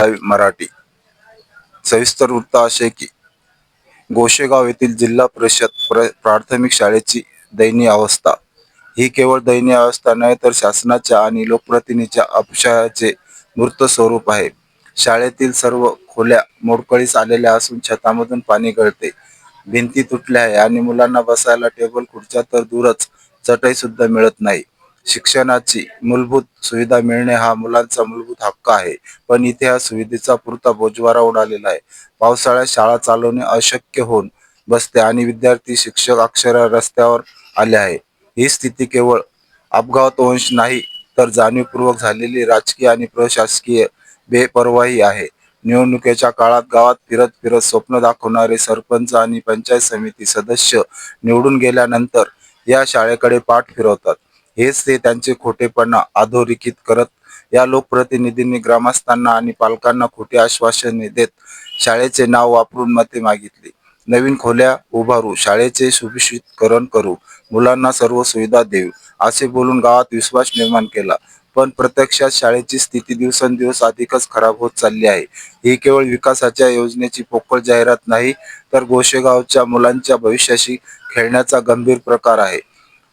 मराठी. सविस्तर वृत्त असे की गोशेगाव येथील जिल्हा परिषद प्र प्राथमिक शाळेची दयनीय अवस्था. ही केवळ दयनीय अवस्था नाही तर शासनाच्या आणि लोकप्रतिनिधीच्या अपशयाचे मूर्त स्वरूप आहे. शाळेतील सर्व खोल्या मोडकळीस आलेल्या असून छतामधून पाणी गळते. भिंती तुटल्या आहे आणि मुलांना बसायला टेबल खुर्च्या तर दूरच चटई सुद्धा मिळत नाही. शिक्षणाची मूलभूत सुविधा मिळणे हा मुलांचा मूलभूत हक्क आहे. पण इथे या सुविधेचा पुरता बोजवारा उडालेला आहे. पावसाळ्यात शाळा चालवणे अशक्य होऊन बसते आणि विद्यार्थी शिक्षक अक्षर रस्त्यावर आले आहे ही स्थिती केवळ अपघात वंश नाही तर जाणीवपूर्वक झालेली राजकीय आणि प्रशासकीय बेपर्वाही आहे. निवडणुकीच्या काळात गावात फिरत फिरत स्वप्न दाखवणारे सरपंच आणि पंचायत समिती सदस्य निवडून गेल्यानंतर या शाळेकडे पाठ फिरवतात. हेच ते त्यांचे खोटेपणा अधोरेखित करत या लोकप्रतिनिधींनी ग्रामस्थांना आणि पालकांना खोटी आश्वासने देत शाळेचे नाव वापरून मते मागितली. नवीन खोल्या उभारू शाळेचे सुभिषितकरण करू मुलांना सर्व सुविधा देऊ असे बोलून गावात विश्वास निर्माण केला. पण प्रत्यक्षात शाळेची स्थिती दिवसेंदिवस अधिकच खराब होत चालली आहे. ही केवळ विकासाच्या योजनेची पोकळ जाहिरात नाही तर गोशेगावच्या मुलांच्या भविष्याशी खेळण्याचा गंभीर प्रकार आहे.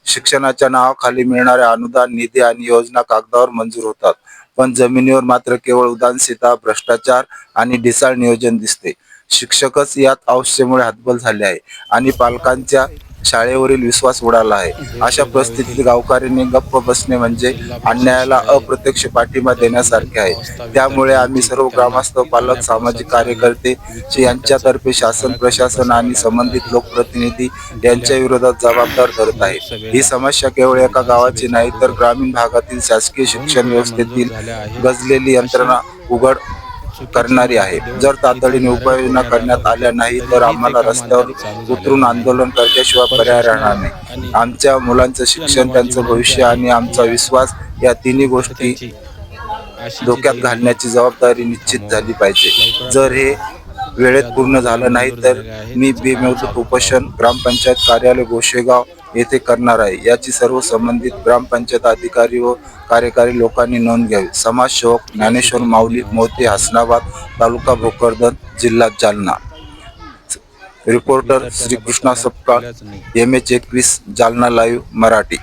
शिक्षणाच्या नावाखाली मिळणाऱ्या अनुदान निधी आणि योजना कागदावर मंजूर होतात. पण जमिनीवर मात्र केवळ उदासीनता भ्रष्टाचार आणि ढिसाळ नियोजन दिसते. शिक्षकच यात अवस्थेमुळे हतबल झाले आहे आणि पालकांच्या शाळेवरील विश्वास उडाला आहे. अशा परिस्थितीत गावकऱ्यांनी गप्प बसणे म्हणजे अन्यायाला अप्रत्यक्ष पाठिंबा देण्यासारखे आहे. त्यामुळे आम्ही सर्व ग्रामस्थ पालक सामाजिक कार्यकर्ते यांच्यातर्फे शासन प्रशासन आणि संबंधित लोकप्रतिनिधी यांच्या विरोधात जबाबदार धरत आहे. ही समस्या केवळ एका गावाची नाही तर ग्रामीण भागातील शासकीय शिक्षण व्यवस्थेतील गजलेली यंत्रणा उघड करणारी आहे. जर तातडीने उपाययोजना करण्यात आल्या नाही तर आम्हाला रस्त्यावर उतरून आंदोलन करण्याशिवाय पर्याय राहणार नाही. आमच्या मुलांचं शिक्षण त्यांचं भविष्य आणि आमचा विश्वास या तिन्ही गोष्टी धोक्यात घालण्याची जबाबदारी निश्चित झाली पाहिजे. जर हे वेळेत पूर्ण झालं नाही तर मी बेमुदत उपोषण ग्रामपंचायत कार्यालय गोशेगाव येथे करणार आहे. याची सर्व संबंधित ग्रामपंचायत अधिकारी व कार्यकारी लोकांनी नोंद घ्यावी. समाजसेवक ज्ञानेश्वर माऊली मोती हसनाबाद तालुका भोकरदन जिल्हा Jalna. Reporter Shrikrishna Sapkal M H एकवीस जालना लाईव्ह मराठी.